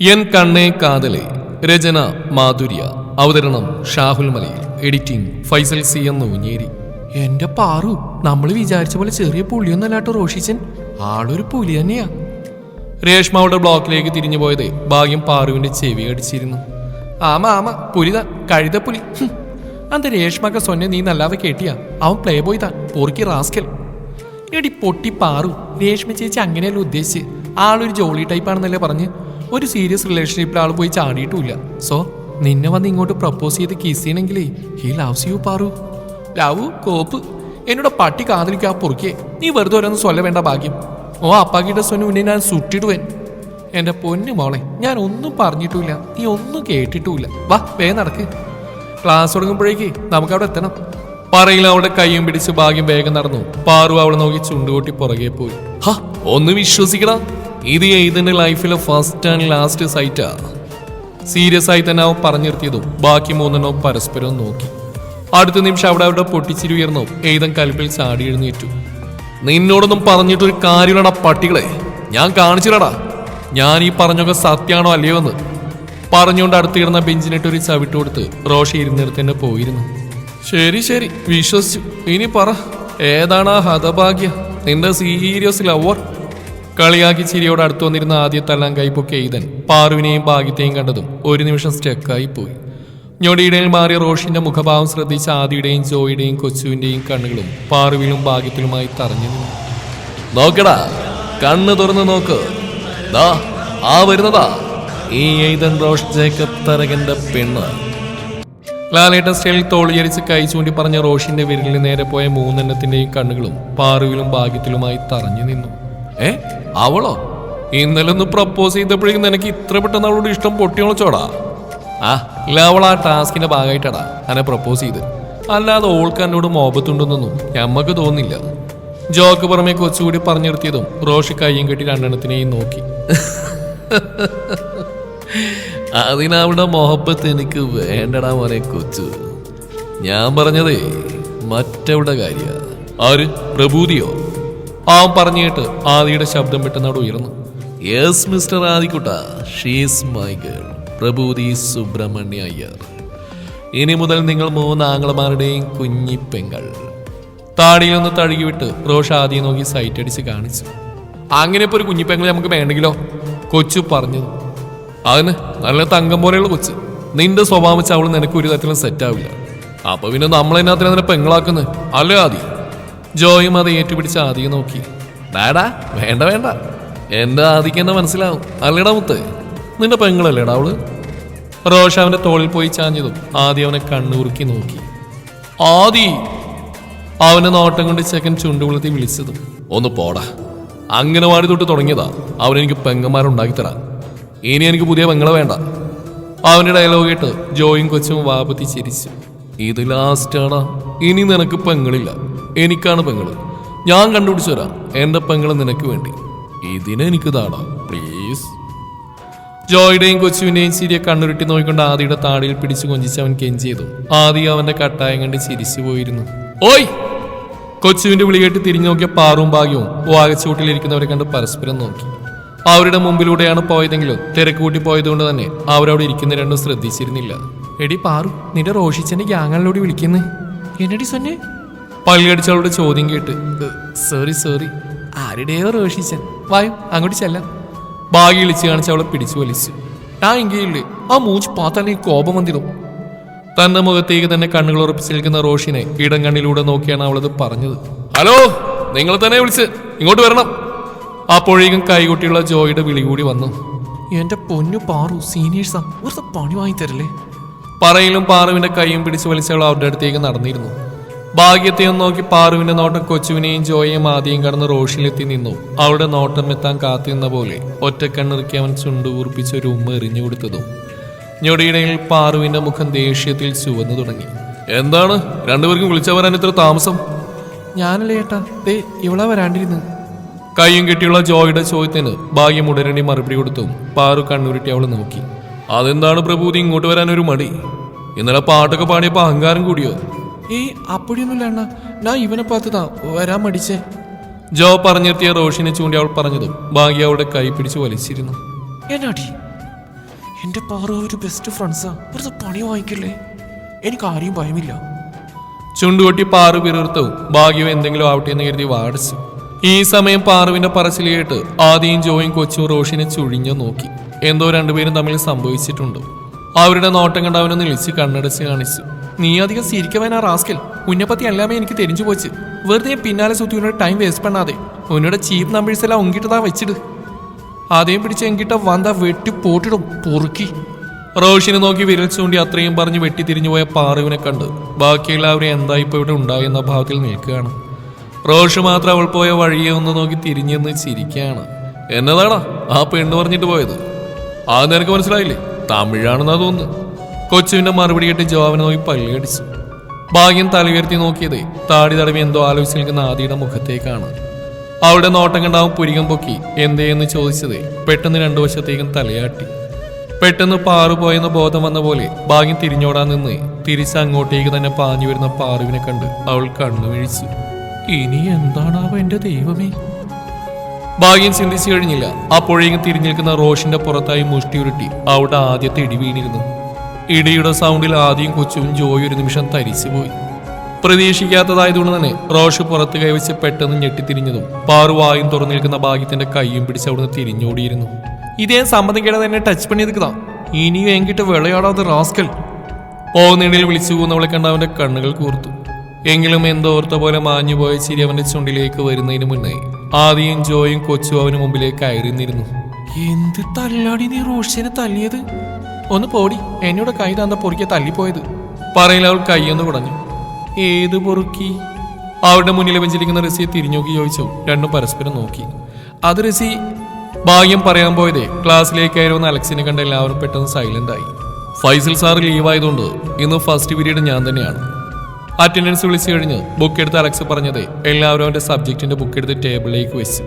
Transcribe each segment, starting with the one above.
N കണ്ണേ കാതലെ രചന മാധുര്യ. അവതരണം ഷാഹുൽ മലയിൽ. എഡിറ്റിംഗ് ഫൈസൽ സി എന്ന് ഊഞ്ഞേരി എന്റെ പാറു നമ്മൾ വിചാരിച്ച പോലെ ചെറിയ പുള്ളിയൊന്നല്ലാട്ടോ റോഷിച്ചൻ. ആളൊരു പുലി തന്നെയാ. രേഷ്മ അവളുടെ ബ്ലോക്കിലേക്ക് തിരിഞ്ഞു പോയത് ഭാഗ്യം പാറുവിന്റെ ചെവി അടിച്ചിരുന്നു ആമ ആമ പുലിത കഴുത പുലി. അന്ത രേഷ്മക്ക സൊന്നെ നീ നല്ലാതെ കേട്ടിയാ. അവൻ പ്ലേ ബോയ് താൻ പൊറുക്കി റാസ്കൽ. എടി പൊട്ടി പാറു രേഷ്മ ചേച്ചി അങ്ങനെയല്ല ഉദ്ദേശിച്ച്. ആളൊരു ജോളി ടൈപ്പാണെന്നല്ലേ പറഞ്ഞ്. ഒരു സീരിയസ് റിലേഷൻഷിപ്പിൽ ആൾ പോയി ചാടിയിട്ടില്ല സോ നിന്നെ വന്ന് ഇങ്ങോട്ട് പ്രപ്പോസ് ചെയ്ത് kiss ചെയ്യണമെങ്കിലേ he loves you Paru. Love കോപ്പ് എന്നോട് പട്ടി കാതലിക്കാ പൊറുക്കിയേ. നീ വെറുതെ ഓരോന്ന് സ്വല്ല വേണ്ട ഭാഗ്യം. ഓ അപ്പാക്കിയുടെ സ്വന് മുന്നേ ഞാൻ സുട്ടിടുവൻ എന്റെ പൊന്നു മോളെ ഞാൻ ഒന്നും പറഞ്ഞിട്ടില്ല നീ ഒന്നും കേട്ടിട്ടില്ല വാ വേ നടക്ക്. ക്ലാസ് തുടങ്ങുമ്പോഴേക്ക് നമുക്ക് അവിടെ എത്തണം. പറയിൽ അവളുടെ കൈയും പിടിച്ച് ഭാഗ്യം വേഗം നടന്നു. പാറു അവളെ നോക്കി ചുണ്ടുകൂട്ടി പുറകെ പോയി. ഹ ഒന്ന് വിശ്വസിക്കടാ. ഇത് ഇതിന്റെ ലൈഫിലെ ഫസ്റ്റ് ആൻഡ് ലാസ്റ്റ് സൈറ്റാ സീരിയസ് ആയി തന്നെ അവൻ പറഞ്ഞു നിർത്തിയതും ബാക്കി മൂന്നെണ്ണവും പരസ്പരം നോക്കി. അടുത്ത നിമിഷം അവിടെ അവിടെ പൊട്ടിച്ചിരി ഉയർന്നു. ഏതൻ കൽപ്പിൽ ചാടി എഴുന്നേറ്റു. നിന്നോടൊന്നും പറഞ്ഞിട്ടൊരു കാര്യമില്ലടാ പട്ടികളെ. ഞാൻ കാണിച്ചില്ലടാ. ഞാൻ ഈ പറഞ്ഞൊക്കെ സത്യാണോ അല്ലയോ എന്ന്. പറഞ്ഞുകൊണ്ട് അടുത്തിരുന്ന ബെഞ്ചിനിട്ട് ഒരു ചവിട്ട് കൊടുത്ത് റോഷ ഇരുന്നിടത്ത് തന്നെ പോയിരുന്നു. ശരി ശരി. വിശ്വസിച്ചു. ഇനി പറ. ഏതാണ് ആ ഹതഭാഗ്യ? നിന്റെ സീരിയസ് ലവർ കളിയാക്കി ചിരിയോട് അടുത്തു വന്നിരുന്ന ആദ്യ തല്ലാൻ കൈപ്പൊക്കെ ഈതൻ പാറുവിനെയും ഭാഗ്യത്തെയും കണ്ടതും ഒരു നിമിഷം സ്റ്റക്കായി പോയി. ഞൊടിയിടയിൽ മാറിയ റോഷിന്റെ മുഖഭാവം ശ്രദ്ധിച്ച ആദിയുടെയും ജോയിയുടെയും കൊച്ചുവിന്റെയും കണ്ണുകളും പാറുവിലും ഭാഗ്യത്തിലുമായി തറഞ്ഞു നിന്നു. നോക്കടാ കണ്ണ് തുറന്ന് നോക്ക്. ദാ ആ വരുന്നതാ. ഈ എയ്തൻ റോഷ് ജേക്കബ് തരകന്റെ പെണ്ണ്. ലാലേട്ട സ്റ്റൈലിൽ തോളിയരിച്ച് കൈ ചൂണ്ടി പറഞ്ഞ റോഷിന്റെ വിരലിന് നേരെ പോയ മൂന്നെണ്ണത്തിന്റെയും കണ്ണുകളും പാറുവിലും ഭാഗ്യത്തിലുമായി തറഞ്ഞു നിന്നു. ഏ? അവളോ? ഇന്നലെ ഒന്ന് പ്രപ്പോസ് ചെയ്തപ്പോഴേക്കും നിനക്ക് ഇത്ര പെട്ടെന്ന് അവളോട് ഇഷ്ടം പൊട്ടിയോളച്ചോടാ. ആ ഇല്ല അവൾ ആ ടാസ്കിന്റെ ഭാഗമായിട്ടാടാ അനെ പ്രപ്പോസ് ചെയ്ത്. അല്ലാതെ ഓൾക്ക് എന്നോട് മോപത്തുണ്ടെന്നൊന്നും ഞമ്മക്ക് തോന്നില്ല. ജോക്ക് പുറമെ കൊച്ചുകൂടി പറഞ്ഞു നിർത്തിയതും റോഷി കയ്യും കെട്ടി രണ്ടെണ്ണത്തിനെയും നോക്കി. അതിനവിടെ മോഹബത്ത് എനിക്ക് വേണ്ടടാ മോനെ കൊച്ചു. ഞാൻ പറഞ്ഞതേ മറ്റവിടെ കാര്യ. ആര്? പ്രഭൂതിയോ? അവൻ പറഞ്ഞിട്ട് ആദിയുടെ ശബ്ദം പെട്ടെന്നവിടെ ഉയർന്നു. Yes mister ആദിക്കുട്ട. She's my girl Prabhuti Subramanya Iyer. ഇനി മുതൽ നിങ്ങൾ മൂന്ന് ആംഗ്ലമാരുടെയും താടിയിൽ നിന്ന് തഴുകിവിട്ട് റോഷ് ആദ്യം നോക്കി സൈറ്റ് അടിച്ച് കാണിച്ചു. അങ്ങനെ ഇപ്പൊ ഒരു കുഞ്ഞിപ്പെങ്ങൾ നമുക്ക് വേണ്ടെങ്കിലോ? കൊച്ചു പറഞ്ഞു. അതിന് നല്ല തങ്കം പോലെയുള്ള കൊച്ച്. നിന്റെ സ്വഭാവം വെച്ച് അവൾ നിനക്ക് ഒരു തരത്തിലും സെറ്റ് ആവില്ല. അപ്പൊ പിന്നെ നമ്മളെന്നാത്തിനെ പെങ്ങളാക്കുന്നത് അല്ലേ ആദി? ജോയും അത് ഏറ്റുപിടിച്ച് ആദിയെ നോക്കി. ഡാടാ വേണ്ട വേണ്ട. എന്റെ ആദിക്ക് എന്നെ മനസ്സിലാവും. അല്ലേടാ മുത്ത് നിന്റെ പെങ്ങളല്ലേടാ അവൾ? റോഷ അവന്റെ തോളിൽ പോയി ചാഞ്ഞതും ആദി അവനെ കണ്ണുറുക്കി നോക്കി. ആദി അവനെ നോട്ടം കൊണ്ട് ചെക്കൻ ചുണ്ടുകുളത്തി വിളിച്ചതും ഒന്ന് പോടാ. അങ്ങനെ വാടി തൊട്ട് തുടങ്ങിയതാ. അവനെനിക്ക് പെങ്ങന്മാരുണ്ടാക്കി തരാം ഇനി എനിക്ക് പുതിയ പെങ്ങളെ വേണ്ട. അവന്റെ ഡയലോഗ് കേട്ട് ജോയും കൊച്ചും വാപത്തി ചിരിച്ചു. ഇത് ലാസ്റ്റ് ആണ്. ഇനി നിനക്ക് പെങ്ങളില്ല. എനിക്കാണ് പെങ്ങൾ. ഞാൻ കണ്ടുപിടിച്ചു തരാം. എന്റെ പെങ്ങൾ നിനക്ക് വേണ്ടി. ഇതിനെ എനിക്ക് താടാം. പ്ലീസ്. ജോയുടെയും കൊച്ചുവിന്റെയും ചിരിയെ കണ്ണുരുട്ടി നോക്കിക്കൊണ്ട് ആദിയുടെ താടിയിൽ പിടിച്ചു കൊഞ്ചിച്ച് അവൻ കെഞ്ചിയതും ആദി അവന്റെ കട്ടായം കണ്ട് ചിരിച്ചു പോയിരുന്നു. ഓയ്! കൊച്ചുവിന്റെ വിളി കേട്ട് തിരിഞ്ഞു നോക്കിയ പാറും ഭാഗ്യവും വാഗച്ചൂട്ടിലിരിക്കുന്നവരെ കണ്ട് പരസ്പരം നോക്കി. അവരുടെ മുമ്പിലൂടെയാണ് പോയതെങ്കിലും തിരക്ക് കൂട്ടി പോയതുകൊണ്ട് തന്നെ അവരവിടെ ഇരിക്കുന്ന രണ്ടും ശ്രദ്ധിച്ചിരുന്നില്ല. എടി പാറു നിന്റെ റോഷിച്ചന്റെ ഗ്യാങ്ങളിലൂടെ വിളിക്കുന്നേ. എന്നടി സൊന്നെ? പള്ളിയടിച്ചവളുടെ ചോദ്യം കേട്ട് സോറി സോറി ആരുടെയോ റോഷിച്ചൻ. വായും അങ്ങോട്ട് ചെല്ലാം. ഭാഗ്യ വിളിച്ച് കാണിച്ച് അവളെ പിടിച്ചു വലിച്ചു. ആ എങ്കിലേ ആ മൂച്ച് പാത്താലേ കോപം വന്നിരുന്നു തന്റെ മുഖത്തേക്ക് തന്നെ കണ്ണുകൾ ഉറപ്പിച്ച് നിൽക്കുന്ന റോഷിനെ ഇടം കണ്ണിലൂടെ നോക്കിയാണ് അവളത് പറഞ്ഞത്. ഹലോ നിങ്ങൾ തന്നെ വിളിച്ച് ഇങ്ങോട്ട് വരണം. അപ്പോഴേക്കും കൈകൊട്ടിയുള്ള ജോയുടെ വിളി കൂടി വന്നു. എന്റെ പൊന്നു പാറു സീനിയേഴ്സാ ഒരു പണി വാങ്ങി തരല്ലേ പറയിലും പാറുവിന്റെ കൈയും പിടിച്ച് വലിച്ചവൾ അവരുടെ അടുത്തേക്ക് നടന്നിരുന്നു. ഭാഗ്യത്തെയും നോക്കി പാറുവിന്റെ നോട്ടം കൊച്ചുവിനെയും ജോയെയും ആദ്യം കടന്ന് റോഷിലെത്തി നിന്നു. അവളുടെ നോട്ടം എത്താൻ കാത്തിരുന്ന പോലെ ഒറ്റക്കണ്ണിറുക്കി അവൻ ചുണ്ടുകൂർപ്പിച്ച് ഒരു ഉമ്മ എറിഞ്ഞു കൊടുത്തതും ഞൊടിയിടയിൽ പാറുവിന്റെ മുഖം ദേഷ്യത്തിൽ ചുവന്നു തുടങ്ങി. എന്താണ്? രണ്ടുപേർക്കും വിളിച്ചു വരാൻ ഇത്ര താമസം? ഞാനല്ലേ ഏട്ടാ? ദേ ഇവളാ വരാണ്ടിരുന്നു. കൈയും കെട്ടിയുള്ള ജോയുടെ ചോദ്യത്തിന് ഭാഗ്യം ഉടനടി മറുപടി കൊടുത്തു പാറു കണ്ണുരുട്ടി അവളെ നോക്കി. അതെന്താണ് പ്രഭൂതി ഇങ്ങോട്ട് വരാൻ ഒരു മടി. ഇന്നലെ പാട്ടൊക്കെ പാടിയപ്പോ അഹങ്കാരം കൂടിയോ? ഏയ് അപ്പടിയൊന്നുമില്ല അണ്ണ ഞാൻ ഇവനെ പാത്തതാ വരാൻ മടിച്ചേ. ജോ പറഞ്ഞെത്തിയ റോഷിനെ ചൂണ്ടി അവൾ പറഞ്ഞതും ഭാഗ്യ അവളുടെ കൈ പിടിച്ച് വലിച്ചിരുന്നു. എന്നാടി? എന്റെ പാറു ഒരു ബെസ്റ്റ് ഫ്രണ്ട്സാ വെറുതെ പണി വാങ്ങിക്കില്ലേ? എനിക്ക് ആരെയും ഭയമില്ല. ചുണ്ടുകൊട്ടി പാറു പിറുർത്തു ഭാഗ്യം എന്തെങ്കിലും ആവട്ടെ എന്ന് കരുതി വാടിച്ചു. ഈ സമയം പാറുവിന്റെ പറച്ചിൽ കേട്ട് ആദ്യം ജോയും കൊച്ചും റോഷിനെ ചുഴിഞ്ഞു നോക്കി. എന്തോ രണ്ടുപേരും തമ്മിൽ സംഭവിച്ചിട്ടുണ്ട്. അവരുടെ നോട്ടം കണ്ട് അവനൊന്ന് ഇളിച്ച് കണ്ണടച്ച് കാണിച്ചു. നീ അധികം സിരിക്കവനാ റാസ്കൽ. ഉന്നപ്പത്തി എല്ലാമേ എനിക്ക് തെരിഞ്ഞു പോച്ച് വെറുതെ പിന്നാലെ സുത്തി ഉന്നോട് ടൈം വേസ്റ്റ് പണ്ണാതെ ഉന്നോട് ചീപ്പ് നമ്പേഴ്സ് എല്ലാം ഒങ്കിട്ടതാ വെച്ചിട്. ആദ്യം പിടിച്ച് എങ്കിട്ട വന്ത വെട്ടി പോട്ടിടും പൊറുക്കി. റോഷിനെ നോക്കി വിരൽ ചൂണ്ടി അത്രയും പറഞ്ഞ് വെട്ടി തിരിഞ്ഞുപോയ പാറുവിനെ കണ്ട്. ബാക്കി അവരെ എന്താ ഇപ്പൊ ഇവിടെ ഉണ്ടായെന്ന ഭാഗത്തിൽ നിൽക്കുകയാണ്. റോഷ് മാത്രം അവൾ പോയ വഴിയെ ഒന്ന് നോക്കി തിരിഞ്ഞെന്ന് ചിരിക്കുകയാണ്. എന്നതാടാ ആ പെണ്ണ് പറഞ്ഞിട്ട് പോയത്? ആ നിനക്ക് മനസ്സിലായില്ലേ? തമിഴാണെന്നാ തോന്നുന്നു കൊച്ചുവിന്റെ മറുപടി കേട്ട് ജോവനെ നോക്കി പള്ളിയടിച്ചു ഭാഗ്യം തലയുയർത്തി നോക്കിയതേ താടി തടവി എന്തോ ആലോചിച്ച് നിൽക്കുന്ന ആദിയുടെ മുഖത്തേക്കാണ്. അവളുടെ നോട്ടം കണ്ടാവും പുരികം പൊക്കി എന്തേ? എന്ന് ചോദിച്ചതേ പെട്ടെന്ന് രണ്ടു വശത്തേക്കും തലയാട്ടി. പെട്ടെന്ന് പാറു പോയെന്ന് ബോധം വന്ന പോലെ ഭാഗ്യം തിരിഞ്ഞോടാൻ നിന്ന് തിരിച്ച് അങ്ങോട്ടേക്ക് തന്നെ പാഞ്ഞു വരുന്ന പാറുവിനെ കണ്ട് അവൾ കണ്ണു വീഴിച്ചു ഇനി എന്താണാവോ എന്റെ ദൈവമേ? ഭാഗ്യം ചിന്തിച്ചു കഴിഞ്ഞില്ല. അപ്പോഴേക്കും തിരിഞ്ഞു നിൽക്കുന്ന റോഷിന്റെ പുറത്തായി മുഷ്ടി ഉരുട്ടി അവിടെ ആദ്യത്തെ ഇടി വീണിരുന്നു. ഇടിയുടെ സൗണ്ടിൽ ആദ്യം കൊച്ചും ജോയി ഒരു നിമിഷം തരിച്ചുപോയി. പ്രതീക്ഷിക്കാത്തതായതുകൊണ്ട് തന്നെ റോഷ് പുറത്ത് കൈവച്ച് പെട്ടെന്ന് ഞെട്ടിത്തിരിഞ്ഞതും പാറു വായും തുറന്നു നിൽക്കുന്ന ഭാഗ്യത്തിന്റെ കൈയും പിടിച്ച് അവിടുന്ന് തിരിഞ്ഞോടിയിരുന്നു. ഇതേ സമ്മതം കേടാതെ എന്നെ ടച്ച് പണി നിൽക്കുക ഇനിയും എങ്കിട്ട് വിളയാടാതെ റാസ്കൽ. പോകുന്നിടയിൽ വിളിച്ചു പോകുന്നവളെ കണ്ട അവന്റെ കണ്ണുകൾ കൂർത്തു. എങ്കിലും എന്തോർത്ത പോലെ മാഞ്ഞുപോയ ചിരി അവന്റെ ചുണ്ടിലേക്ക് വരുന്നതിന് മുന്നേ ആദ്യം ജോയും കൊച്ചു അവന് മുമ്പിലേക്ക് അയറിന്നിരുന്നു എന്ത് തല്ലാടി നീ റോഷിനെ തല്ലിയത്? ഒന്ന് പോടി. എന്നോട് കൈ തന്ന പൊറുക്കിയ തല്ലിപ്പോയത്. പറയിൽ അവൾ കൈയൊന്ന് കുടഞ്ഞു. ഏത് പൊറുക്കി? അവരുടെ മുന്നിൽ വെഞ്ചിരിക്കുന്ന റസിയെ തിരിഞ്ഞോക്കി ചോദിച്ചു. രണ്ടും പരസ്പരം നോക്കി. അത് റസി ഭാഗ്യം പറയാൻ പോയതേ. ക്ലാസ്സിലേക്ക് ആയിരുന്ന അലക്സിനെ കണ്ട എല്ലാവരും പെട്ടെന്ന് സൈലന്റ് ആയി. ഫൈസൽ സാർ ലീവായതുകൊണ്ട് ഇന്ന് ഫസ്റ്റ് പീരീഡ് ഞാൻ തന്നെയാണ്. അറ്റൻഡൻസ് വിളിച്ചു കഴിഞ്ഞ് ബുക്ക് എടുത്ത് അലക്സ് പറഞ്ഞതേ എല്ലാവരും അവന്റെ സബ്ജക്റ്റിന്റെ ബുക്ക് എടുത്ത് ടേബിളിലേക്ക് വെച്ച്.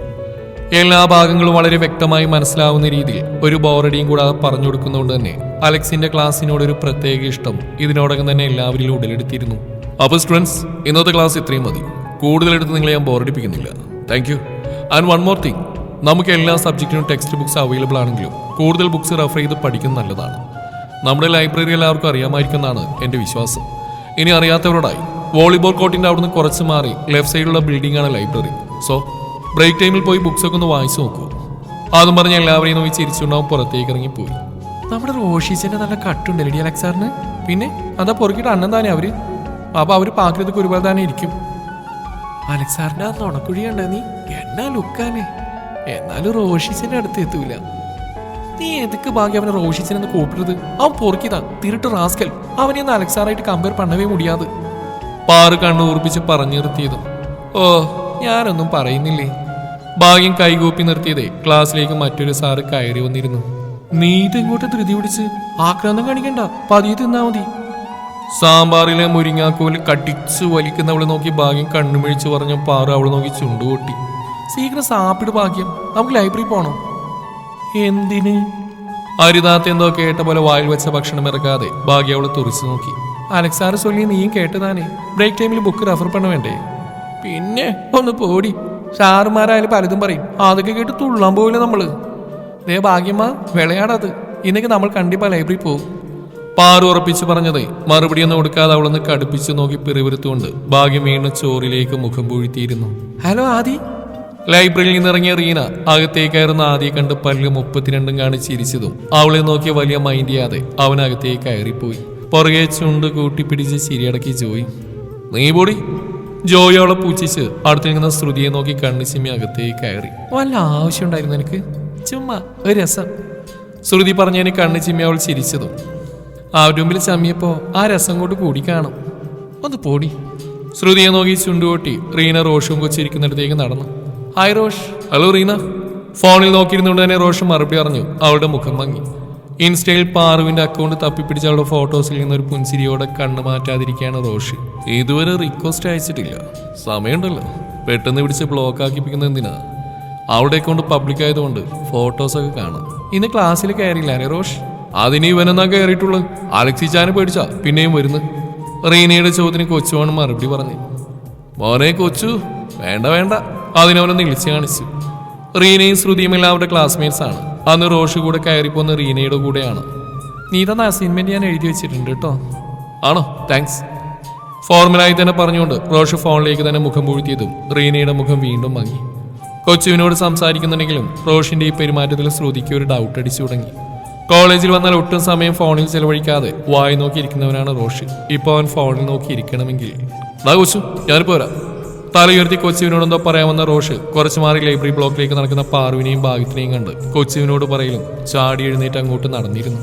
എല്ലാ ഭാഗങ്ങളും വളരെ വ്യക്തമായി മനസ്സിലാവുന്ന രീതിയിൽ ഒരു ബോറടിയും കൂടാതെ പറഞ്ഞു കൊടുക്കുന്നതുകൊണ്ട് തന്നെ അലക്സിന്റെ ക്ലാസ്സിനോട് ഒരു പ്രത്യേക ഇഷ്ടം ഇതിനോടകം തന്നെ എല്ലാവരിലും ഉടലെടുത്തിരുന്നു അപ്പോൾ സ്റ്റുഡൻസ് ഇന്നത്തെ ക്ലാസ് ഇത്രയും മതി. കൂടുതലെടുത്ത് നിങ്ങളെ ഞാൻ ബോറടിപ്പിക്കുന്നില്ല thank you and one more thing നമുക്ക് എല്ലാ സബ്ജക്റ്റിനും ടെക്സ്റ്റ് ബുക്ക്സ് അവൈലബിൾ ആണെങ്കിലും കൂടുതൽ ബുക്ക്സ് റെഫർ ചെയ്ത് പഠിക്കുന്നത് നല്ലതാണ്. നമ്മുടെ ലൈബ്രറി എല്ലാവർക്കും അറിയാമായിരിക്കുന്നതാണ് എന്റെ വിശ്വാസം. ഇനി അറിയാത്തവരോടായി വോളിബോൾ കോർട്ടിന്റെ അവിടുന്ന് കുറച്ച് മാറി ലെഫ്റ്റ് സൈഡിലുള്ള ബിൽഡിംഗ് ആണ് ലൈബ്രറി സോ ബ്രേക്ക് ടൈമിൽ പോയി ബുക്സൊക്കെ ഒന്ന് വായിച്ചു നോക്കൂ. അതും പറഞ്ഞ് എല്ലാവരെയും നോക്കി ചിരിച്ചുണ്ടാവും പുറത്തേക്ക് ഇറങ്ങിപ്പോയി. നമ്മുടെ റോഷീസിന്റെ നല്ല കട്ടുണ്ട് കട്ടുണ്ടല്ലേ അലക്സാറിന്. പിന്നെ അതാ പൊറുക്കിട്ട് അണ്ണൻ തന്നെ അവർ. അപ്പൊ അവർ പാക്കരത്തൊക്കെ ഒരുപാട് തന്നെ ഇരിക്കും. അലക്സാറിന്റെ കണ്ട നീ? എന്നാ ലുക്കാണ്. എന്നാലും റോഷീസിന്റെ അടുത്ത് എത്തൂല. നീ എതുക്ക് ഭാഗ്യം അവനെ റോഷിച്ചനെന്ന് കൂട്ടരുത് അവൻ പൊറുക്കിതാ തിരുട്ട് റാസ്കൽ. അവനെ ഒന്ന് അലക്സാറായിട്ട് കമ്പയർ പണ്ണവേ മുടിയാതെ. പാറ് കണ്ണു ഉറപ്പിച്ച് പറഞ്ഞു നിർത്തിയതും. ഓ ഞാനൊന്നും പറയുന്നില്ലേ? ഭാഗ്യം കൈകൂപ്പി നിർത്തിയതേ ക്ലാസ്സിലേക്ക് മറ്റൊരു സാറ് കയറി വന്നിരുന്നു. നീ ഇതിങ്ങോട്ട് ധൃതി പിടിച്ച് ആക്രാന്തം കാണിക്കണ്ട. പതിയെ തിന്നാ മതി. സാമ്പാറിലെ മുരിങ്ങാക്കോൽ വലിക്കുന്ന വലിക്കുന്നവളെ നോക്കി ഭാഗ്യം കണ്ണുമിഴിച്ച് പറഞ്ഞ പാറ അവളെ നോക്കി ചുണ്ടുകൊട്ടി. സീക്രം സാപ്പിട് ഭാഗ്യം. നമുക്ക് ലൈബ്രറി പോണോ. എന്തിന്? അരുതാത്ത എന്തോ കേട്ട പോലെ വായിൽ വെച്ച ഭക്ഷണം ഇറക്കാതെ. ഭാഗ്യ അവളെ തുറിച്ചു നോക്കി. അലക്സാറ് സൊല്ലി നീയും കേട്ടതാനേ ബ്രേക്ക് ടൈമിൽ ബുക്ക് റെഫർ പണ വേണ്ടേ? പിന്നെ ഒന്ന് പോടി. ഷാറുമാരായാലും പലതും പറയും. അതൊക്കെ കേട്ട് തുള്ളാൻ പോവില്ല നമ്മൾ? ദേ ഭാഗ്യമ്മ വിളയാടത് ഇന്നേക്ക് നമ്മൾ കണ്ടിപ്പാ ലൈബ്രറി പോകും. പാറു ഉറപ്പിച്ചു പറഞ്ഞതേ മറുപടിയൊന്നും കൊടുക്കാതെ അവളൊന്ന് കടുപ്പിച്ചു നോക്കി പിറിവിരുത്തുകൊണ്ട് ഭാഗ്യം വീണ് ചോറിലേക്ക് മുഖം പൂഴ്ത്തിയിരുന്നു. ഹലോ ആദി. ലൈബ്രറിയിൽ നിന്നിറങ്ങിയ റീന അകത്തേക്കായിരുന്ന ആദ്യം കണ്ട് പല്ല് മുപ്പത്തിരണ്ടും കാണിച്ച് ചിരിച്ചതും അവളെ നോക്കിയ വലിയ മൈൻഡ് ചെയ്യാതെ അവൻ അകത്തേക്ക് കയറിപ്പോയി. പുറകെ ചുണ്ട് കൂട്ടിപ്പിടിച്ച് ചിരിയടക്കി ജോയി. നീ പൊടി. ജോയി അവളെ പൂച്ചിച്ച് അടുത്ത് നിൽക്കുന്ന ശ്രുതിയെ നോക്കി കണ്ണു ചിമ്മി അകത്തേക്ക് കയറി. വല്ല ആവശ്യമുണ്ടായിരുന്നു എനിക്ക് ചുമ്മാ ഒരു രസം. ശ്രുതി പറഞ്ഞതിന് കണ്ണു ചിമ്മി അവൾ ചിരിച്ചതും. അവരുടെ മുമ്പിൽ ചമ്മിയപ്പോ ആ രസം കൊണ്ട് കൂടി കാണും. ഒന്ന് പോടി. ശ്രുതിയെ നോക്കി ചുണ്ടുകൊട്ടി റീന റോഷും കൊച്ചിരിക്കുന്നിടത്തേക്ക് നടന്നു. ഹായ് റോഷ്. ഹലോ റീന. ഫോണിൽ നോക്കിയിരുന്നുകൊണ്ട് തന്നെ റോഷ് മറുപടി അറിഞ്ഞു അവളുടെ മുഖം മങ്ങി. ഇൻസ്റ്റയിൽ പാറുവിന്റെ അക്കൗണ്ട് തപ്പിപ്പിടിച്ച അവളുടെ ഫോട്ടോസിൽ നിന്ന് ഒരു പുൻസിരിയോടെ കണ്ണു മാറ്റാതിരിക്കുകയാണ് റോഷ്. ഇതുവരെ റിക്വസ്റ്റ് അയച്ചിട്ടില്ല. സമയമുണ്ടല്ലോ. പെട്ടെന്ന് പിടിച്ച് ബ്ലോക്ക് ആക്കിപ്പിക്കുന്ന എന്തിനാ? അവളുടെ കൊണ്ട് പബ്ലിക് ആയതുകൊണ്ട് ഫോട്ടോസൊക്കെ കാണാം. ഇന്ന് ക്ലാസ്സിൽ കയറിയില്ലേ റോഷ്? അതിന് ഇവനെന്നാ അലക്സി അലക്സിച്ചാനെ പേടിച്ചാ? പിന്നെയും വരുന്നു. റീനയുടെ ചോദ്യത്തിന് കൊച്ചുവാണ് മറുപടി പറഞ്ഞു. മോനെ കൊച്ചു വേണ്ട വേണ്ട. അതിനവനെ നിളിച്ചു കാണിച്ചു. റീനയും ശ്രുതിയും എല്ലാം അവരുടെ ക്ലാസ്മേറ്റ്സ് ആണ്. അന്ന് റോഷ് കൂടെ കയറിപ്പോന്ന് റീനയുടെ കൂടെയാണ്. നീ തന്ന അസൈൻമെന്റ് ഞാൻ എഴുതി വെച്ചിട്ടുണ്ട് കേട്ടോ. ആണോ? താങ്ക്സ് ഫോർമലായി തന്നെ പറഞ്ഞുകൊണ്ട് റോഷ് ഫോണിലേക്ക് തന്നെ മുഖം പൂഴ്ത്തിയതും റീനയുടെ മുഖം വീണ്ടും മങ്ങി. കൊച്ചുവിനോട് സംസാരിക്കുന്നുണ്ടെങ്കിലും റോഷിന്റെ ഈ പെരുമാറ്റത്തിൽ ശ്രുതിക്ക് ഒരു ഡൗട്ട് അടിച്ചു തുടങ്ങി. കോളേജിൽ വന്നാൽ ഒട്ടും സമയം ഫോണിൽ ചെലവഴിക്കാതെ വായി നോക്കിയിരിക്കുന്നവനാണ് റോഷ്. ഇപ്പോൾ അവൻ ഫോണിൽ നോക്കിയിരിക്കണമെങ്കിൽ കൊച്ചു ഞാനിപ്പോ വരാം. തലയുയർത്തി കൊച്ചുവിനോടെന്തോ പറയാമെന്ന റോഷ് കുറച്ചു മാറി ലൈബ്രറി ബ്ലോക്കിലേക്ക് നടക്കുന്ന പാർവിനെയും ഭാഗ്യത്തിനെയും കണ്ട് കൊച്ചുവിനോട് പറയലും ചാടി എഴുന്നേറ്റ് അങ്ങോട്ട് നടന്നിരുന്നു.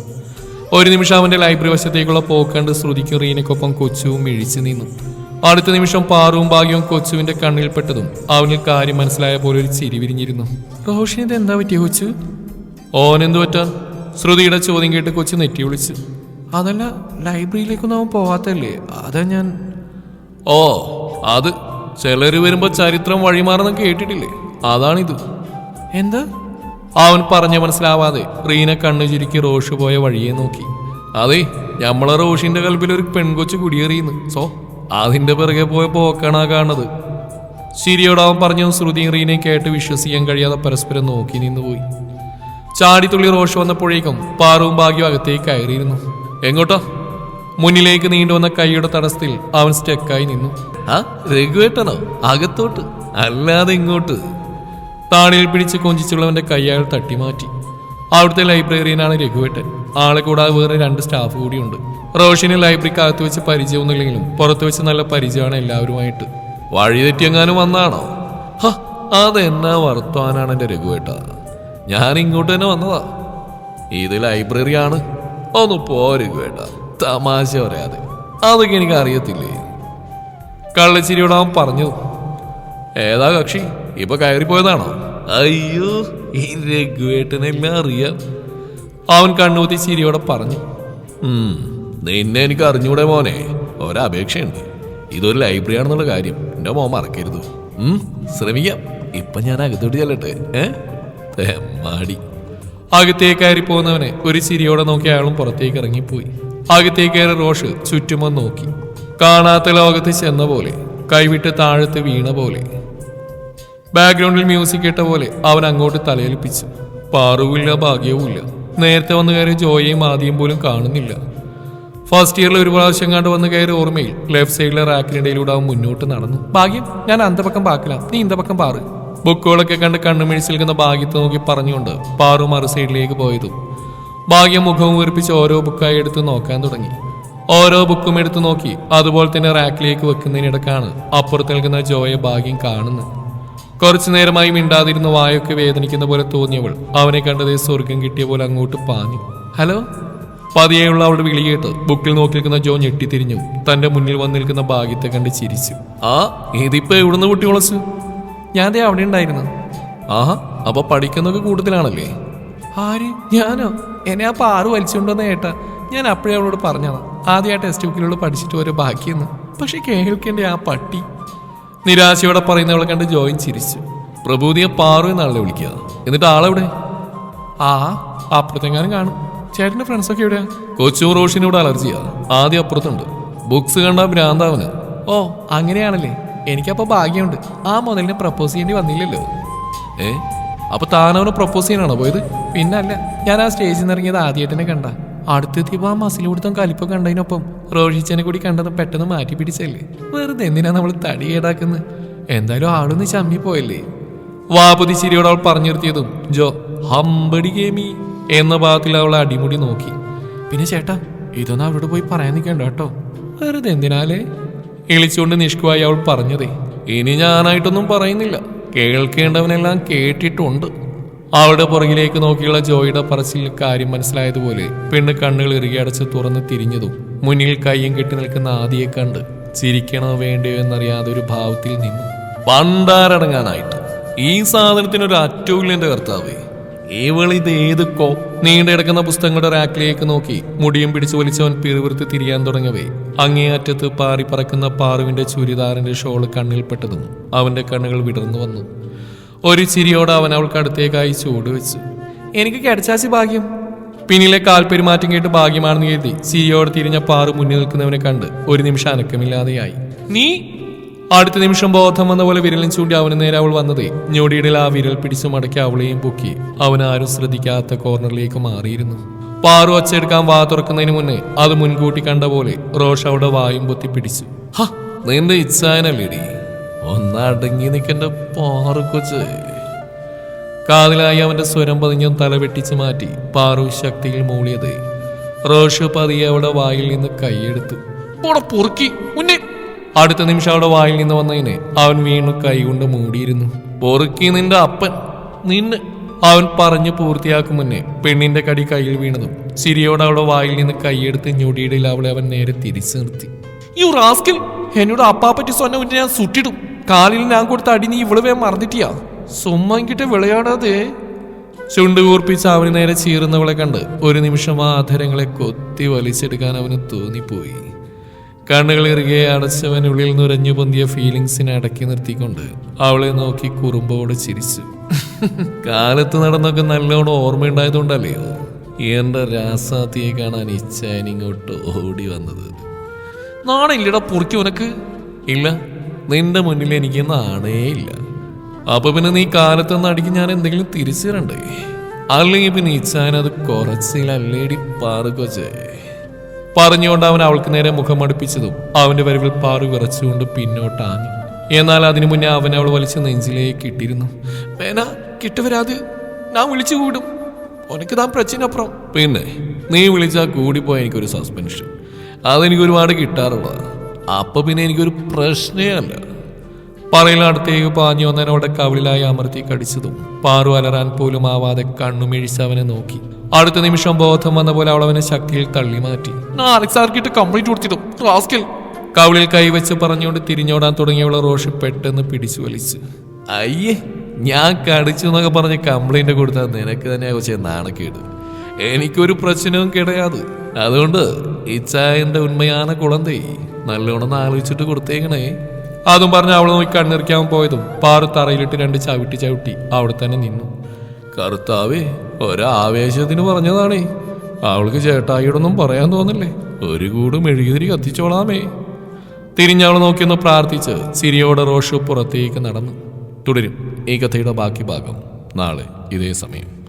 ഒരു നിമിഷം അവന്റെ ലൈബ്രറി വശത്തേക്കുള്ള പോക്കണ്ട് ശ്രുതിക്കും റീനക്കൊപ്പം കൊച്ചുവും മിഴിച്ചു നിന്നു. അടുത്ത നിമിഷം പാറുവും ഭാഗ്യവും കൊച്ചുവിന്റെ കണ്ണിൽപ്പെട്ടതും അവനിൽ കാര്യം മനസ്സിലായ പോലെ ഒരു ചിരി വിരിഞ്ഞിരുന്നു. റോഷൻ ഇത് എന്താ പറ്റിയ കൊച്ചു? ഓനെന്തു പറ്റാൻ? ശ്രുതിയുടെ ചോദ്യം കേട്ട് കൊച്ചു നെറ്റി വിളിച്ചു. അതല്ല ലൈബ്രറിയിലേക്കൊന്നും അവൻ പോവാത്തല്ലേ അതാ ഞാൻ ഓ അത് ചിലർ വരുമ്പോ ചരിത്രം വഴിമാറുന്ന കേട്ടിട്ടില്ലേ? അതാണിത്. എന്താ? അവൻ പറഞ്ഞ മനസ്സിലാവാതെ റീന കണ്ണു ചുരുക്കി റോഷ് പോയ വഴിയെ നോക്കി. അതെ നമ്മളെ റോഷിന്റെ കൽപ്പിൽ ഒരു പെൺകൊച്ചു കുടിയേറിയുന്നു. സോ അതിന്റെ പിറകെ പോയ പോക്കാണ് കാണുന്നത്. ശരിയോടാവൻ പറഞ്ഞു ശ്രുതിയും റീനയും കേട്ട് വിശ്വസിക്കാൻ കഴിയാതെ പരസ്പരം നോക്കി നിന്നുപോയി. ചാടിത്തുള്ളി റോഷ് വന്നപ്പോഴേക്കും പാറവും ഭാഗ്യവും അകത്തേക്ക് കയറിയിരുന്നു. എങ്ങോട്ടോ? മുന്നിലേക്ക് നീണ്ടുവന്ന കൈയുടെ തടസ്സത്തിൽ അവൻ സ്റ്റെക്കായി നിന്നു. ആ രഘുവേട്ടനോ? അകത്തോട്ട്. അല്ലാതെ ഇങ്ങോട്ട്. താടിയിൽ പിടിച്ച് കൊഞ്ചിച്ചുള്ളവന്റെ കൈ അയാൾ തട്ടിമാറ്റി. അവിടുത്തെ ലൈബ്രറിയനാണ് രഘുവേട്ടൻ. ആളെ കൂടാതെ വേറെ രണ്ട് സ്റ്റാഫ് കൂടിയുണ്ട്. റോഷിനെ ലൈബ്രറിക്കകത്ത് വെച്ച് പരിചയമൊന്നുമില്ലെങ്കിലും പുറത്ത് വെച്ച് നല്ല പരിചയമാണ് എല്ലാവരുമായിട്ട്. വഴി തെറ്റിയെങ്ങാനും വന്നാണോ? അതെന്നാ വർത്തമാനാണ് എന്റെ രഘുവേട്ട. ഞാൻ ഇങ്ങോട്ട് തന്നെ വന്നതാ. ഇത് ലൈബ്രറിയാണ്. ഒന്ന് പോ രഘുവേട്ട. തമാശ പറയാതെ. അതൊക്കെ എനിക്ക് അറിയത്തില്ലേ? കള്ളച്ചിരിയോട് പറഞ്ഞു. ഏതാ കക്ഷി? ഇപ്പൊ കയറിപ്പോയതാണോ? അയ്യോ ഈ രഘുവേട്ടനെല്ലാം അറിയാം. അവൻ കണ്ണൂത്തി ചിരിയോടെ പറഞ്ഞു "ഉം, നിന്നെ എനിക്ക് അറിഞ്ഞൂടെ മോനെ. ഒരപേക്ഷയുണ്ട്. ഇതൊരു ലൈബ്രറി ആണെന്നുള്ള കാര്യം എന്റെ മോൻ മറക്കരുത്. ഉം, ശ്രമിക്കാം. ഇപ്പൊ ഞാൻ അകത്തോട്ട് ചെല്ലട്ടെ. ഏ? തെമ്മാടി അകത്തേക്ക് കയറി പോകുന്നവനെ ഒരു ചിരിയോടെ നോക്കി അയാളും പുറത്തേക്ക് ഇറങ്ങിപ്പോയി. അകത്തേക്ക് കയറി റോഷ് ചുറ്റുമൊന്ന് നോക്കി. കാണാത്ത ലോകത്ത് ചെന്ന പോലെ കൈവിട്ട് താഴത്ത് വീണ പോലെ. ബാക്ക്ഗ്രൗണ്ടിൽ മ്യൂസിക് ഇട്ട പോലെ അവൻ അങ്ങോട്ട് തലയേൽപ്പിച്ചു പാറുവില്ല ഭാഗ്യവുമില്ല. നേരത്തെ വന്ന് കയറി ജോയയും ആദ്യം പോലും കാണുന്നില്ല. ഫസ്റ്റ് ഇയറിൽ ഒരു പ്രാവശ്യം കണ്ട് വന്ന് കയറി ഓർമ്മയിൽ ലെഫ്റ്റ് സൈഡിലെ റാക്കിനിടയിലൂടെ അവൻ മുന്നോട്ട് നടന്നു. ഭാഗ്യം ഞാൻ അന്തപക്കം പാക്കില്ല നീ ഇന്തപക്കം പാറ്. ബുക്കുകളൊക്കെ കണ്ട് കണ്ണുമിഴിച്ച് നിൽക്കുന്ന ഭാഗ്യത്തെ നോക്കി പറഞ്ഞുകൊണ്ട് പാറു മറു സൈഡിലേക്ക് പോയതും ഭാഗ്യം മുഖവും വീർപ്പിച്ച് ഓരോ ബുക്കായി എടുത്ത് നോക്കാൻ തുടങ്ങി. ഓരോ ബുക്കും എടുത്തു നോക്കി അതുപോലെ തന്നെ റാക്കിലേക്ക് വെക്കുന്നതിനിടക്കാണ് അപ്പുറത്ത് നിൽക്കുന്ന ജോയെ ഭാഗ്യം കാണുന്നത്. കുറച്ചു നേരമായി മിണ്ടാതിരുന്ന വായൊക്കെ വേദനിക്കുന്ന പോലെ തോന്നിയവൾ അവനെ കണ്ടതേ സ്വർഗം കിട്ടിയ പോലെ അങ്ങോട്ട് പാഞ്ഞു. ഹലോ? പതിയെയുള്ള അവളുടെ വിളി കേട്ട് ബുക്കിൽ നോക്കി നിൽക്കുന്ന ജോ ഞെട്ടിത്തിരിഞ്ഞു. തന്റെ മുന്നിൽ വന്നു നിൽക്കുന്ന ഭാഗ്യത്തെ കണ്ട് ചിരിച്ചു. ആ ഇതിപ്പോ എവിടുന്ന് കുട്ടി വിളച്ചു ഞാൻ ദേ അവിടെ ഉണ്ടായിരുന്നു. ആഹാ അപ്പൊ പഠിക്കുന്നൊക്കെ കൂടുതലാണല്ലേ ആര്? ഞാനോ? എന്നെ ആ പാറു വലിച്ചുകൊണ്ടുവന്ന ഏട്ടാ. ഞാൻ അപ്പോഴേ അവളോട് പറഞ്ഞതാണ് ആദ്യം ആ ടെക്സ്റ്റ് ബുക്കിലോട് പഠിച്ചിട്ട് ഒരു ബാക്കിയെന്ന്. പക്ഷെ കേൾക്കേണ്ട ആ പട്ടി നിരാശയോടെ പറയുന്നവളെ കണ്ട് ജോയിൻ ചിരിച്ചു. പ്രഭൂതിയെ പാറു എന്നാളെ വിളിക്കുക. എന്നിട്ട് ആളെവിടെ? ആ അപ്പുറത്തെങ്ങാനും കാണും. ഫ്രണ്ട്സ് ഒക്കെ എവിടെയാ? കൊച്ചു റോഷിനോട് അലർജിയാ ആദ്യം അപ്പുറത്തുണ്ട്. ബുക്സ് കണ്ട ഭ്രാന്താവന് ഓ അങ്ങനെയാണല്ലേ. എനിക്കപ്പോ ഭാഗ്യമുണ്ട്. ആ മുതലിനെ പ്രപ്പോസ് ചെയ്യേണ്ടി വന്നില്ലല്ലോ. ഏ? അപ്പൊ താനവനെ പ്രപ്പോസ് ചെയ്യാനാണോ പോയത്? പിന്നല്ല ഞാൻ ആ സ്റ്റേജിൽ നിന്ന് ഇറങ്ങിയത് ആദ്യമായിട്ടെന്നെ കണ്ട. അടുത്തെത്തിയപ്പോ ആ മസിൽ കൊടുത്തും കലിപ്പം കണ്ടതിനൊപ്പം റോഷിച്ചനെ കൂടി കണ്ടത് പെട്ടെന്ന് മാറ്റി പിടിച്ചല്ലേ? വെറുതെ എന്തിനാ നമ്മൾ തടി ഈടാക്കുന്നത് എന്തായാലും ആളൊന്ന് ചമ്മി പോയല്ലേ? വാപതി ചിരിയോട് അവൾ പറഞ്ഞു നിർത്തിയതും ജോ ഹമ്പടി ഗേമി എന്ന ഭാഗത്തിൽ അവൾ അടിമുടി നോക്കി. പിന്നെ ചേട്ടാ ഇതൊന്നും അവരോട് പോയി പറയാൻ നിൽക്കണ്ട കേട്ടോ. വെറുതെ എന്തിനാലേ? ഇളിച്ചുകൊണ്ട് നിഷ്കുവായി അവൾ പറഞ്ഞതേ ഇനി ഞാനായിട്ടൊന്നും പറയുന്നില്ല. കേൾക്കേണ്ടവനെല്ലാം കേട്ടിട്ടുണ്ട്. അവളുടെ പുറകിലേക്ക് നോക്കിയുള്ള ജോയിയുടെ പറച്ചിൽ കാര്യം മനസ്സിലായതുപോലെ പെണ്ണ് കണ്ണുകൾ ഇറുകിയടച്ച് തുറന്ന് തിരിഞ്ഞതും മുന്നിൽ കയ്യും കെട്ടി നിൽക്കുന്ന ആദിയെ കണ്ട് ചിരിക്കണോ വേണ്ടയോ എന്നറിയാതെ ഒരു ഭാവത്തിൽ നിന്നു. പണ്ടാരടങ്ങാനായിട്ട് ഈ സാധനത്തിനൊരു അറ്റവും എന്റെ കർത്താവേ. ഇവളിത് ഏത് കോ നീണ്ടു കിടക്കുന്ന പുസ്തകങ്ങളുടെ റാക്കിലേക്ക് നോക്കി മുടിയും പിടിച്ചു വലിച്ചവൻ പിറുവിറുത്ത് തിരിയാൻ തുടങ്ങവേ അങ്ങേയറ്റത്ത് പാറി പറക്കുന്ന പാറുവിന്റെ ചുരിദാറിന്റെ ഷോൾ കണ്ണിൽപ്പെട്ടതും അവന്റെ കണ്ണുകൾ വിടർന്നു വന്നു. ഒരു ചിരിയോടെ അവൻ അവൾക്ക് അടുത്തേക്കായി ചൂട് വെച്ചു. എനിക്ക് കിടച്ചാച്ചി ഭാഗ്യം. പിന്നിലെ കാൽപെരുമാറ്റം കേട്ട് ഭാഗ്യമാണെന്ന് കരുതി സിയോട് തിരിഞ്ഞ പാറു മുന്നിൽ നിൽക്കുന്നവനെ കണ്ട് ഒരു നിമിഷം അനക്കമില്ലാതെയായി. നീ? അടുത്ത നിമിഷം ബോധം വന്ന പോലെ വിരലിൽ ചൂണ്ടി അവന് നേരെ അവൾ വന്നതേ. ഞൊടിയിടയിൽ ആ വിരൽ പിടിച്ചു മടക്കി അവളെയും പൊക്കി അവൻ ആരും ശ്രദ്ധിക്കാത്ത കോർണറിലേക്ക് മാറിയിരുന്നു. പാറു ഒച്ചയെടുക്കാൻ വാ തുറക്കുന്നതിന് മുന്നേ അത് മുൻകൂട്ടി കണ്ട പോലെ റോഷ് അവിടെ വായും പൊത്തി പിടിച്ചു ഹ നിന്റെ ഇച്ഛാനല്ലേടി ഒന്നടങ്ങി നിൽക്കണ്ട പാറു കൊച്ച്. കാതിലായി അവന്റെ സ്വരം പതിഞ്ഞും തല വെട്ടിച്ചു മാറ്റി പാറു ശക്തിയിൽ മൂളിയത്. റോഷു പതിയെ അവിടെ വായിൽ നിന്ന് കൈയെടുത്തു. പൊറുക്കി ഉന്നെ. അടുത്ത നിമിഷം അവിടെ വായിൽ നിന്ന് വന്നതിന് അവൻ വീണു കൈകൊണ്ട് മൂടിയിരുന്നു. പൊറുക്കി നിന്റെ അപ്പൻ നിന്നെ. അവൻ പറഞ്ഞു പൂർത്തിയാക്കും മുന്നേ പെണ്ണിന്റെ കടി കയ്യിൽ വീണതും സിരിയോടെ അവളുടെ വായിൽ നിന്ന് കൈയെടുത്ത് ഞൊടിയിടയിൽ അവളെ അവൻ നേരെ തിരിച്ചു നിർത്തി യു റാസ്കിൽ എന്നോട് അപ്പാ പറ്റി സ്വന്ന ഞാൻ സുട്ടിടും കാലിൽ ഞാൻ കൊടുത്ത അടി നീ ഇവൾ വേഗം മറന്നിട്ടിയാ? സുമ്മാങ്കിട്ട് വിളയാടാതെ. ചുണ്ട് കൂർപ്പിച്ച് അവന് നേരെ ചീറുന്നവളെ കണ്ട് ഒരു നിമിഷം ആ ആധരങ്ങളെ കൊത്തി വലിച്ചെടുക്കാൻ അവന് തോന്നിപ്പോയി. കണ്ണുകൾ ഇറുകെ അടച്ചവൻ ഉള്ളിൽ പൊന്തിയ ഫീലിങ്സിനെ അടക്കി നിർത്തിക്കൊണ്ട് അവളെ നോക്കി കുറുമ്പോടെ ചിരിച്ചു. കാലത്ത് നടന്നൊക്കെ നല്ലോണം ഓർമ്മയുണ്ടായതുകൊണ്ടല്ലയോ എന്റെ രാസാത്തിയെ കാണാൻ ഇച്ഛാൻ ഇങ്ങോട്ട് ഓടി വന്നത്. നാണില്ലടാ പൊറിക്കും ഉനക്ക്. ഇല്ല നിന്റെ മുന്നിൽ എനിക്ക് നാണേ ഇല്ല. അപ്പൊ പിന്നെ നീ കാലത്ത് നടിക്ക് ഞാൻ എന്തെങ്കിലും തിരിച്ചു തരണ്ടേ അല്ലെങ്കിൽ പിന്നെ ഇച്ചാൻ അത് കുറച്ചിലല്ലേടി പാറുകൊച്ചേ പറഞ്ഞുകൊണ്ട് അവൻ അവൾക്ക് നേരെ മുഖം അടുപ്പിച്ചതും അവന്റെ വരവിൽ പാറു വിറച്ചുകൊണ്ട് പിന്നോട്ടാങ്ങി. എന്നാൽ അതിനു മുന്നേ അവൻ അവൾ വലിച്ച നെഞ്ചിലേക്ക് ഇട്ടിരുന്നു. വേന കിട്ടുവരാത്. ഞാൻ വിളിച്ചു കൂടും. ഉനക്ക് താൻ പ്രച്ചിനപ്പുറം പിന്നെ നീ വിളിച്ചാൽ കൂടിപ്പോയ എനിക്കൊരു സസ്പെൻഷൻ അതെനിക്ക് ഒരുപാട് കിട്ടാറുള്ളതാ. അപ്പൊ പിന്നെ എനിക്കൊരു പ്രശ്നേ അല്ല പറയിലടുത്തേക്ക് പാഞ്ഞു വന്നതിനോടെ കവിളിലായി അമർത്തി കടിച്ചതും പാറു അലറാൻ പോലും ആവാതെ കണ്ണുമിഴിച്ച് അവനെ നോക്കി. അടുത്ത നിമിഷം ബോധം വന്ന പോലെ അവൾ അവനെ ശക്തിയിൽ തള്ളി മാറ്റി. അലക്സാർക്കിട്ട് കംപ്ലീറ്റ് കൊടുത്തിട്ടും റാസ്കൽ കവിളിൽ കൈവച്ച് പറഞ്ഞുകൊണ്ട് തിരിഞ്ഞോടാൻ തുടങ്ങിയവളെ റോഷി പെട്ടെന്ന് പിടിച്ചു വലിച്ചു. അയ്യേ ഞാൻ കടിച്ചു എന്നൊക്കെ പറഞ്ഞ് കംപ്ലൈന്റ് കൊടുത്താൽ നിനക്ക് തന്നെ വെച്ച നാണക്കേട്. എനിക്കൊരു പ്രശ്നവും കിടയാത്. അതുകൊണ്ട് ഈ ചായന്റെ ഉന്മയാന കുളന്തേ നല്ലോണം ആലോചിച്ചിട്ട് കൊടുത്തേക്കണേ. അതും പറഞ്ഞ് അവളെ നോക്കി കണ്ണിറിക്കാൻ പോയതും പാറു തറയിലിട്ട് രണ്ട് ചവിട്ടി ചവിട്ടി അവിടെ തന്നെ നിന്നു. കറുത്താവേ ഒരാവേശത്തിന് പറഞ്ഞതാണേ. അവൾക്ക് ചേട്ടായിയോടൊന്നും പറയാൻ തോന്നില്ലേ? ഒരു കൂട് മെഴുകുതിരി കത്തിച്ചോളാമേ. തിരിഞ്ഞവൾ നോക്കിയൊന്ന് പ്രാർത്ഥിച്ച് ചിരിയോടെ റോഷു പുറത്തേക്ക് നടന്നു. തുടരും ഈ കഥയുടെ ബാക്കി ഭാഗം നാളെ ഇതേ സമയം.